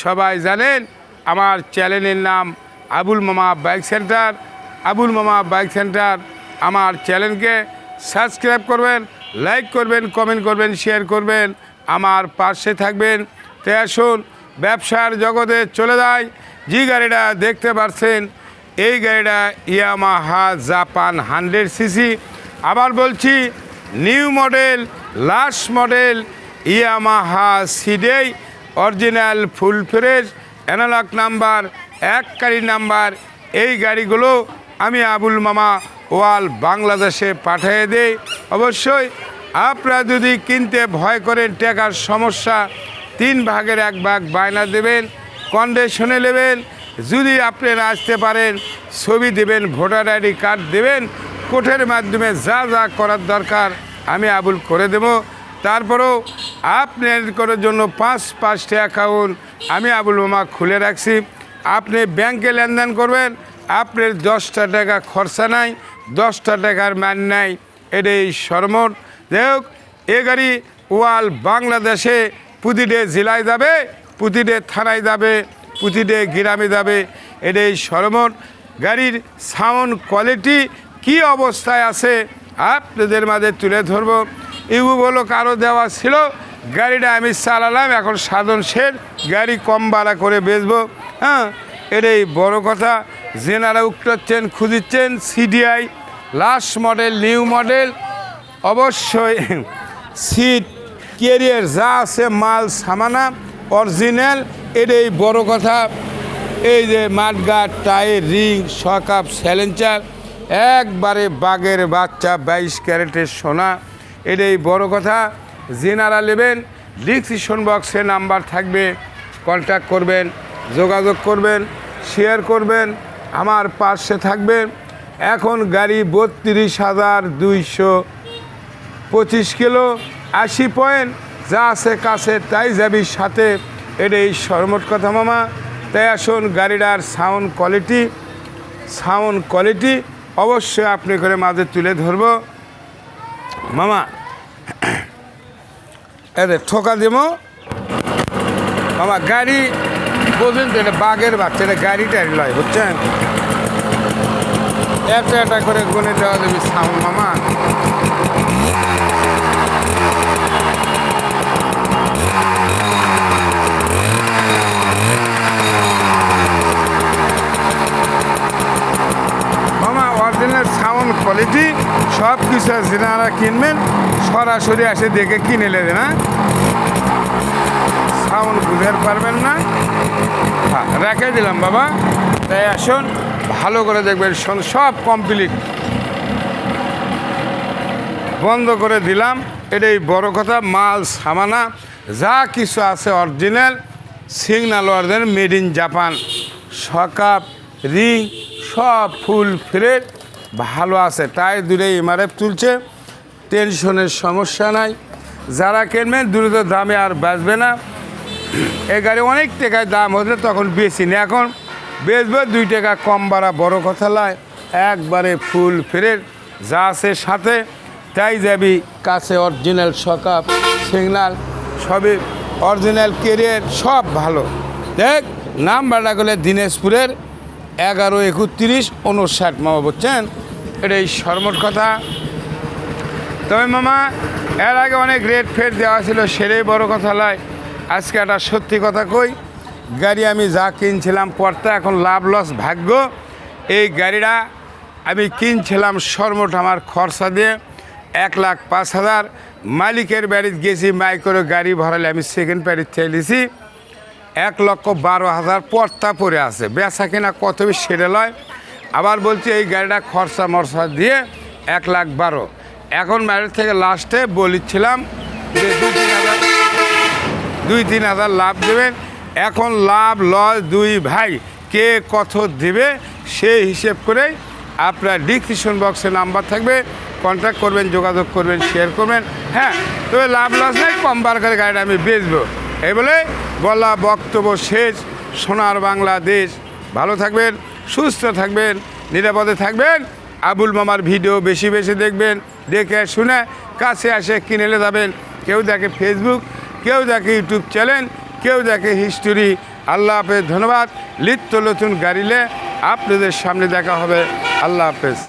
সবাই জানেন, আমার চ্যানেলের নাম আবুল মামা বাইক সেন্টার। আবুল মামা বাইক সেন্টার, আমার চ্যানেলকে সাবস্ক্রাইব করবেন, লাইক করবেন, কমেন্ট করবেন, শেয়ার করবেন। আমার পাশে থাকবেন, তাই আসুন, ব্যবসার জগতে চলে যায় যে গাড়িটা দেখতে পাচ্ছেন এই গাড়িটা ইয়ামাহা জাপান হান্ড্রেড সিসি। আবার বলছি, new model, last model Yamaha CDI original full fresh analog number, এক গাড়ি নাম্বার। এই গাড়িগুলো আমি আবুল মামা ওয়াল বাংলাদেশে পাঠিয়ে দেই। অবশ্যই আপনারা যদি কিনতে ভয় করেন, টাকার সমস্যা, তিন ভাগের এক ভাগ বায়না দেবেন কন্ডিশনে নেবেন। যদি আপনারা আসতে পারেন, ছবি দেবেন, ভোটার আইডি কার্ড দেবেন কোর্টের মাধ্যমে যা যা করার দরকার আমি আবুল করে দেব। তারপরেও আপনার করার জন্য পাঁচ পাঁচটি অ্যাকাউন্ট আমি আবুল মামা খুলে রাখছি। আপনি ব্যাংকে লেনদেন করবেন, আপনার দশটা টাকা খরচা নাই, দশটা টাকার মান নাই, এটাই সরমট যাই হোক, এ গাড়ি ওয়াল বাংলাদেশে প্রতিটি জেলায় যাবে, প্রতিটি থানায় যাবে, প্রতিটি গ্রামে যাবে, এটাই সরমট গাড়ির সাউন্ড কোয়ালিটি কি অবস্থায় আছে আপনাদের মাঝে তুলে ধরবো। ইউগুলো কারও দেওয়া ছিল গাড়িটা আমি চালালাম, এখন সাধন শের গাড়ি কম ভাড়া করে বেচবো হ্যাঁ? এটাই বড় কথা। জেনারা উঠতেছেন খুঁজিচ্ছেন CDI last model new model অবশ্যই সিট কেরিয়ার যা আছে, মাল, সামানা অরিজিনাল এটাই বড় কথা। এই যে মাঠগাট টায়ার রিং সকাপ স্যালেঞ্চার একবারে বাঘের বাচ্চা, বাইশ ক্যারেটের সোনা। এটাই বড় কথা। জেনারা নেবেন ডিসক্রিপশন বক্সে নাম্বার থাকবে কন্ট্যাক্ট করবেন, যোগাযোগ করবেন শেয়ার করবেন, আমার পাশে থাকবেন। এখন গাড়ি বত্রিশ হাজার দুইশো পঁচিশ কিলো, আশি পয়েন্ট, যা আছে কাছে তাই যাবি সাথে। এটাই সরমট কথা মামা। তাই আসুন গাড়িটার সাউন্ড কোয়ালিটি সাউন্ড কোয়ালিটি অবশ্যই আপনি করে মাঝে তুলে ধরবো। মামা এদের ঠোকা দিব আমার গাড়ি, বলছেন তো এটা বাঘের বাচ্চা, এটা গাড়ি টাড়ি লয়, বুঝছেন? একটা একটা করে গুনে দেওয়া দেবি সাউন্ড মামা। অরিজিনাল সাউন্ড কোয়ালিটি সব কিছু যারা কিনবেন, সরাসরি এসে দেখে কিনে নেবেন না সাউন্ড বুঝতে পারবেন না। হ্যাঁ রেখে দিলাম বাবা। তাই আসুন, ভালো করে দেখবেন সব কমপ্লিট বন্ধ করে দিলাম। এটাই বড় কথা, মাল, সামানা, যা কিছু আছে original signal original made in Japan সকাপ, ring, সব ফুল ফ্রেড ভালো আছে, তাই দূরে এমআরএফ তুলছে টেনশনের সমস্যা নাই। যারা কিনবেন দ্রুত দামে আর বাঁচবে না। এই গাড়ি অনেক টাকায় দাম হতো তখন বেশি না। এখন বেচবে দুই টাকা কম বাড়া বড় কথা লয় একবারে ফুল ফেরের যা আছে সাথে। তাই যাবি কাছে অরিজিনাল সকাপ সিগনাল সবই অরিজিনাল কেরিয়ার সব ভালো। দেখ, নাম্বারটা গেলে দিনাজপুরের এগারো একত্রিশ উনষাট, মামা বলছেন এটাই সর্বট কথা। তবে মামা, এর আগে অনেক রেট ফেট দেওয়া ছিল, সেটাই বড় কথা লয় আজকে একটা সত্যি কথা কই, গাড়ি আমি যা কিনছিলাম পড়তে, এখন লাভ লস ভাগ্য। এই গাড়িটা আমি কিনছিলাম সর্বট আমার খরচা দিয়ে এক লাখ পাঁচ হাজার। মালিকের বাড়িতে গেছি, মাই করে গাড়ি ভরালে আমি সেকেন্ড প্যারিস চাইলেছি এক লক্ষ বারো হাজার পর্তা পড়ে আছে। বেচা কিনা কত সেরে লয়। আবার বলছি এই গাড়িটা খরচা মরসা দিয়ে এক লাখ বারো। এখন ম্যারেজ থেকে লাস্টে বলেছিলাম যে দুই তিন হাজার, দুই তিন হাজার লাভ দেবেন। এখন লাভ, লস দুই ভাই, কে কত দিবে সেই হিসেব করেই আপনার ডিসক্রিপশন বক্সে নাম্বার থাকবে। কন্ট্যাক্ট করবেন, যোগাযোগ করবেন শেয়ার করবেন। হ্যাঁ তবে লাভ, লস নাই, কম বার্গার গাড়িটা আমি বেচবো। এই বলে বলা বক্তব্য শেষ। সোনার বাংলাদেশ। ভালো থাকবেন। সুস্থ থাকবেন, নিরাপদে থাকবেন। আবুল মামার ভিডিও বেশি বেশি দেখবেন, দেখে শুনে কাছে আসে কিনে এলে যাবেন। কেউ দেখে ফেসবুক কেউ দেখে ইউটিউব চ্যানেল কেউ দেখে হিস্টোরি আল্লাহ হাফেজ, ধন্যবাদ। লিপ্ত নতুন গাড়িলে আপনাদের সামনে দেখা হবে। আল্লাহ হাফেজ।